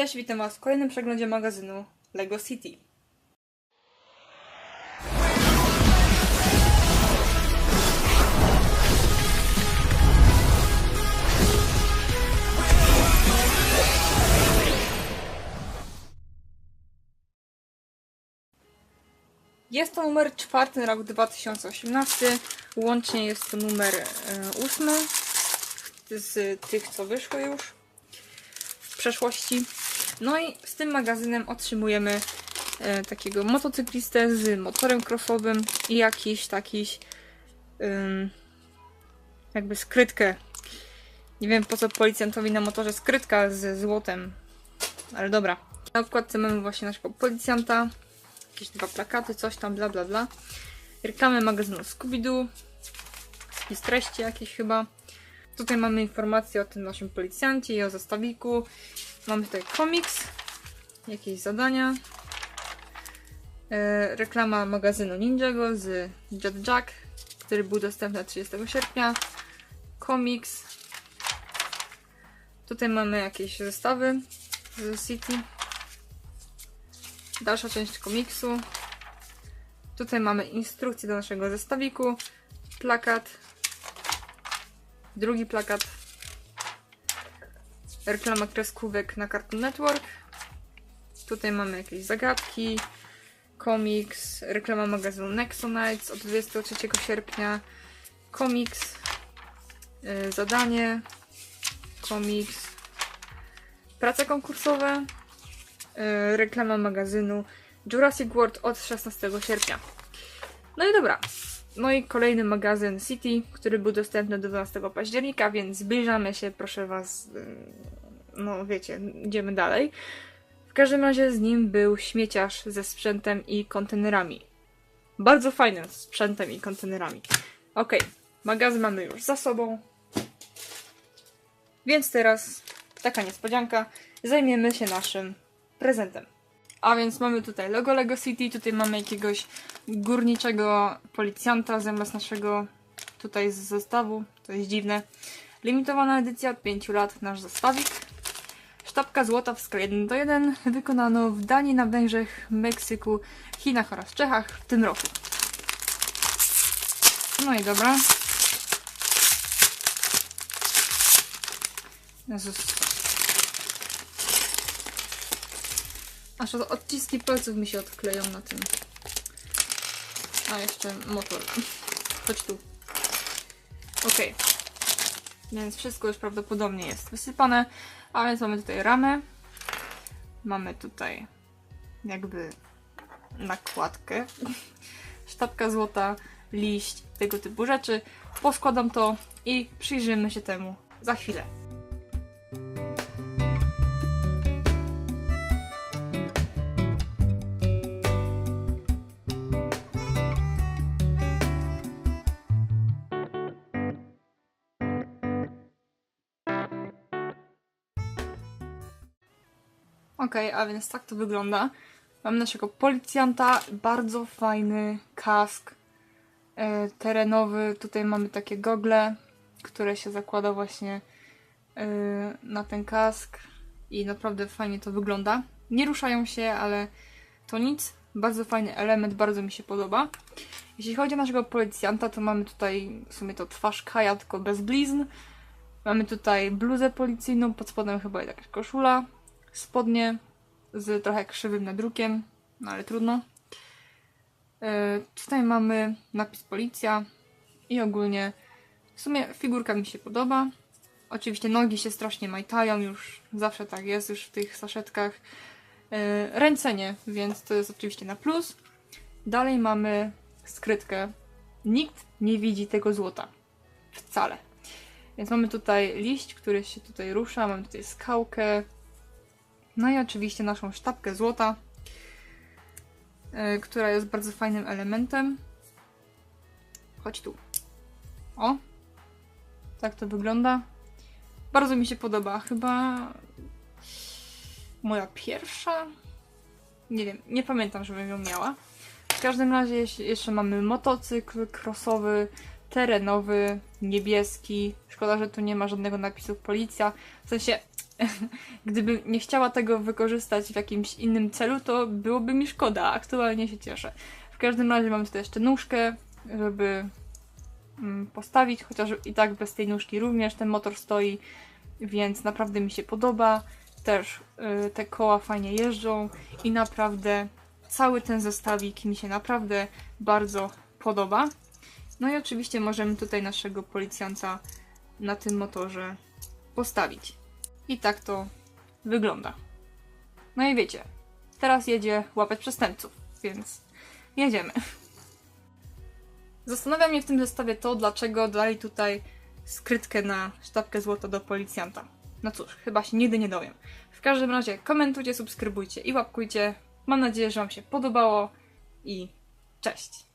Cześć, witam Was w kolejnym przeglądzie magazynu LEGO City. Jest to numer czwarty rok 2018. Łącznie jest to numer e, ósmy z tych, co wyszły już w przeszłości. No i z tym magazynem otrzymujemy e, takiego motocyklistę z motorem crossowym i jakiś taki ym, jakby skrytkę. Nie wiem po co policjantowi na motorze skrytka ze złotem, ale dobra. Na okładce mamy właśnie naszego policjanta, jakieś dwa plakaty, coś tam, bla bla bla. Reklamy magazynu Scooby-Doo, jakieś treści jakieś chyba. Tutaj mamy informacje o tym naszym policjancie i o zestawiku. Mamy tutaj komiks, jakieś zadania. E, reklama magazynu Ninjago z Jet Jack, który był dostępny 30 sierpnia. Komiks. Tutaj mamy jakieś zestawy z City. Dalsza część komiksu. Tutaj mamy instrukcję do naszego zestawiku. Plakat. Drugi plakat reklama kreskówek na Cartoon Network. Tutaj mamy jakieś zagadki, komiks, reklama magazynu Nexonites od 23 sierpnia, komiks, yy, zadanie, komiks, prace konkursowe, yy, reklama magazynu Jurassic World od 16 sierpnia. No i dobra. No i kolejny magazyn City, który był dostępny do 12 października, więc zbliżamy się, proszę Was, yy, no wiecie, idziemy dalej. W każdym razie z nim był śmieciarz ze sprzętem i kontenerami. Bardzo fajnym sprzętem i kontenerami. Ok, magazyn mamy już za sobą. Więc teraz taka niespodzianka. Zajmiemy się naszym prezentem. A więc mamy tutaj logo Lego City, tutaj mamy jakiegoś górniczego policjanta zamiast naszego tutaj z zestawu. To jest dziwne. Limitowana edycja od 5 lat, nasz zestawik. Sztabka złota w skali 1 do 1 wykonano w Danii, na Węgrzech, Meksyku, Chinach oraz Czechach w tym roku. No i dobra. Jezus. Aż od- odciski palców mi się odkleją na tym. A jeszcze motor. Chodź tu. Okej. Więc wszystko już prawdopodobnie jest wysypane. A więc mamy tutaj ramę. Mamy tutaj jakby nakładkę. Sztabka złota, liść, tego typu rzeczy. Poskładam to i przyjrzymy się temu za chwilę. Okej, a więc tak to wygląda. Mam naszego policjanta, bardzo fajny kask e, terenowy. Tutaj mamy takie gogle, które się zakłada właśnie e, na ten kask i naprawdę fajnie to wygląda. Nie ruszają się, ale to nic. Bardzo fajny element, bardzo mi się podoba. Jeśli chodzi o naszego policjanta, to mamy tutaj w sumie to twarz Kaja, tylko bez blizn. Mamy tutaj bluzę policyjną, pod spodem chyba jakaś koszula, spodnie z trochę krzywym nadrukiem, no ale trudno. E, Tutaj mamy napis policja i ogólnie w sumie figurka mi się podoba. Oczywiście nogi się strasznie majtają, już zawsze tak jest, już w tych saszetkach. E, Ręce nie, więc to jest oczywiście na plus. Dalej mamy skrytkę. Nikt nie widzi tego złota. Wcale. Więc mamy tutaj liść, który się tutaj rusza, mamy tutaj skałkę, no i oczywiście naszą sztabkę złota, yy, która jest bardzo fajnym elementem. Chodź tu. O! Tak to wygląda. Bardzo mi się podoba. Chyba moja pierwsza. Nie wiem, nie pamiętam, żebym ją miała. W każdym razie jeszcze mamy motocykl crossowy, terenowy, niebieski. Szkoda, że tu nie ma żadnego napisu policja. W sensie Gdybym nie chciała tego wykorzystać w jakimś innym celu, to byłoby mi szkoda. Aktualnie się cieszę. W każdym razie mam tutaj jeszcze nóżkę, żeby mm, postawić, chociaż i tak bez tej nóżki również ten motor stoi, więc naprawdę mi się podoba. Też y, te koła fajnie jeżdżą i naprawdę cały ten zestawik mi się naprawdę bardzo podoba. No i oczywiście możemy tutaj naszego policjanta na tym motorze postawić. I tak to wygląda. No i wiecie, teraz jedzie łapać przestępców, więc jedziemy. Zastanawia mnie w tym zestawie to, dlaczego dali tutaj skrytkę na sztabkę złota do policjanta. No cóż, chyba się nigdy nie dowiem. W każdym razie komentujcie, subskrybujcie i łapkujcie. Mam nadzieję, że Wam się podobało i cześć!